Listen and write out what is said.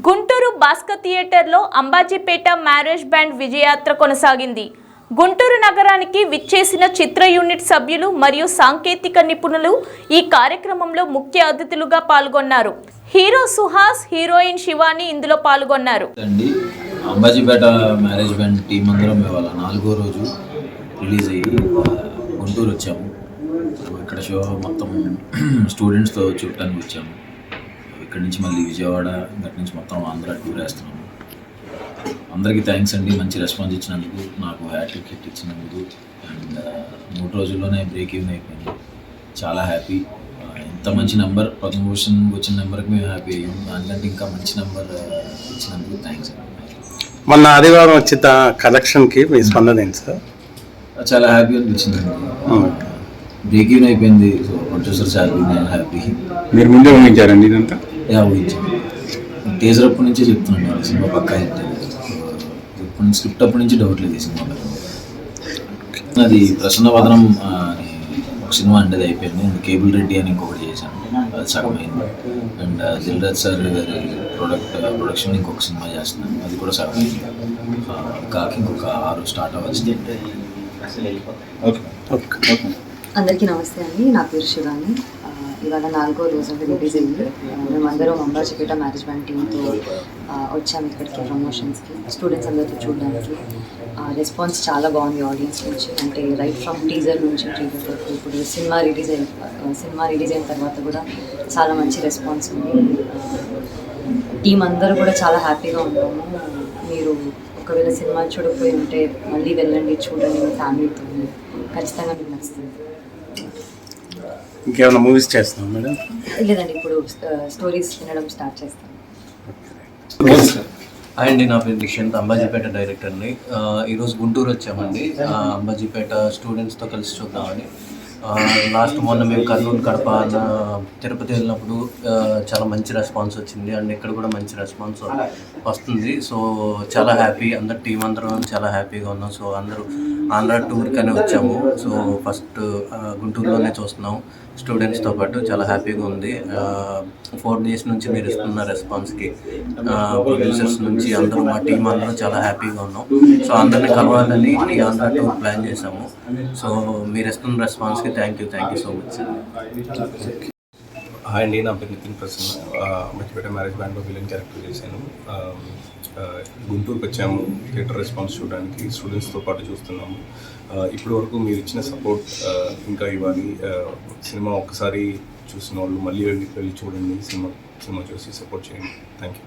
గుంటూరు భాస్కర్ థియేటర్లో Ambajipeta marriage band విజయయాత్ర కొనసాగింది. గుంటూరు నగరానికి విచ్చేసిన చిత్ర యూనిట్ సభ్యులు మరియు సాంకేతిక నిపుణులు ఈ కార్యక్రమంలో ముఖ్య అతిథులుగా పాల్గొన్నారు. హీరో సుహాస్ హీరోయిన్ శివాని ఇందులో పాల్గొన్నారు. అంబాజీపేట మ్యారేజ్ బ్యాండ్ టీం అందరం ఇవాళ నాలుగో రోజు రిలీజ్ అయ్యి గుంటూరు వచ్చాము. ఇక్కడ షో మొత్తం స్టూడెంట్స్తో చూడటానికి వచ్చాము. ఇక్కడ నుంచి మళ్ళీ విజయవాడ ఇక్కడి నుంచి మొత్తం ఆంధ్ర టూర్ వేస్తున్నాము. అందరికీ థ్యాంక్స్ అండి మంచి రెస్పాన్స్ ఇచ్చినందుకు నాకు హ్యాట్రిక్ హిట్ ఇచ్చినందుకు. అండ్ మూడు రోజుల్లోనే బ్రేక్ ఈవెన్ అయిపోయింది. చాలా హ్యాపీ ఇంత మంచి నెంబర్ ప్రమోషన్ వచ్చిన నెంబర్కి మేము హ్యాపీ అయ్యాం. దానికంటే ఇంకా మంచి నెంబర్ ఇచ్చినందుకు థ్యాంక్స్ అండి. మొన్న ఆదివారం వచ్చిన కలెక్షన్కి మీ స్పందన ఏంటి సార్? చాలా హ్యాపీ అనిపించిందండి బ్రేక్ ఈవెన్ అయిపోయింది. సో ప్రొడ్యూసర్స్ హ్యాపీ నేను హ్యాపీ మీరు ముందే ఊహించారండి ఇదంతా? యా ఊహించాను టీజర్ అప్పటి నుంచే చెప్తున్నాను నేను సినిమా పక్కా నుంచి స్క్రిప్ట్ అప్పటి నుంచి డౌట్ లేదు ఈ సినిమా. అది ప్రసన్న వదనం ఆ, అని ఒక సినిమా అండి అది అయిపోయింది. అండ్ కేబుల్ రెడ్డి అని ఇంకొకటి చేశాను. అది సగం అయింది అండ్ దిల్ రాజ్ సార్ గారి ప్రొడక్ట్ ప్రొడక్షన్ ఇంకొక సినిమా చేస్తున్నాను. అది కూడా సగం అయింది ఆ, కాకి ఇంకొక ఆరు స్టార్ట్ అవ్వాల్సింది. ఓకే. ఓకే. అందరికీ నమస్తే అండి. నా పేరు శివాని. ఇవాళ నాలుగో రోజు రిలీజ్ అయింది. ఆ, మేమందరం అంబాజీపేట మేనేజ్మెంట్ టీంతో వచ్చాము ఇక్కడికి ప్రమోషన్స్కి స్టూడెంట్స్ అందరితో చూడడానికి. రెస్పాన్స్ చాలా బాగుంది ఆడియన్స్ నుంచి. అంటే రైట్ ఫ్రమ్ టీజర్ నుంచి టీజర్ వరకు ఇప్పుడు సినిమా రిలీజ్ అయిన సినిమా రిలీజ్ అయిన తర్వాత కూడా చాలా మంచి రెస్పాన్స్ ఉంది. టీం అందరూ కూడా చాలా హ్యాపీగా ఉన్నాము. మీరు ఒకవేళ సినిమా చూడకపోయి ఉంటే మళ్ళీ వెళ్ళండి చూడండి మీ ఫ్యామిలీతో ఖచ్చితంగా మీకు నచ్చుతుంది. ఇంకేమైనా మూవీస్ చేస్తున్నాం మేడం లేదండి ఇప్పుడు స్టోరీస్ వినడం స్టార్ట్ చేస్తాను హాయ్ అండి నా పేరు దిక్షంత్ అంబాజీపేట డైరెక్టర్ని ఈరోజు గుంటూరు వచ్చామండి. అంబాజీపేట స్టూడెంట్స్తో కలిసి చూద్దామని. లాస్ట్ మొన్న మేము కర్నూలు కడప అన్న తిరుపతి వెళ్ళినప్పుడు చాలా మంచి రెస్పాన్స్ వచ్చింది. అండ్ ఇక్కడ కూడా మంచి రెస్పాన్స్ వస్తుంది. సో చాలా హ్యాపీ అందరు టీం అందరం చాలా హ్యాపీగా ఉన్నాం. సో అందరూ ఆంధ్ర టూర్కనే వచ్చాము. సో ఫస్ట్ గుంటూరులోనే చూస్తున్నాం. స్టూడెంట్స్తో పాటు చాలా హ్యాపీగా ఉంది. ఫోర్ డేస్ నుంచి మీరు ఇస్తున్న రెస్పాన్స్కి ప్రొడ్యూసర్స్ నుంచి అందరూ మా టీం అందరూ చాలా హ్యాపీగా ఉన్నాం. సో అందరిని కలవాలని ఈ ఆంధ్ర టూర్ ప్లాన్ చేశాము. సో మీరు ఇస్తున్న రెస్పాన్స్కి thank you thank you so much hi అండి నా పేరు నితిన్ ప్రసన్న. మధ్యపేట మ్యారేజ్ బ్యాండ్లో విలన్ క్యారెక్టర్ చేశాను. గుంటూరుకి వచ్చాము థియేటర్ రెస్పాన్స్ చూడడానికి స్టూడెంట్స్తో పాటు చూస్తున్నాము. ఇప్పటి వరకు మీరు ఇచ్చిన సపోర్ట్ ఇంకా ఇవ్వాలి. సినిమా ఒక్కసారి చూసిన వాళ్ళు మళ్ళీ వెళ్ళి వెళ్ళి చూడండి సినిమా సినిమా చూసి సపోర్ట్ చేయండి. Thank you.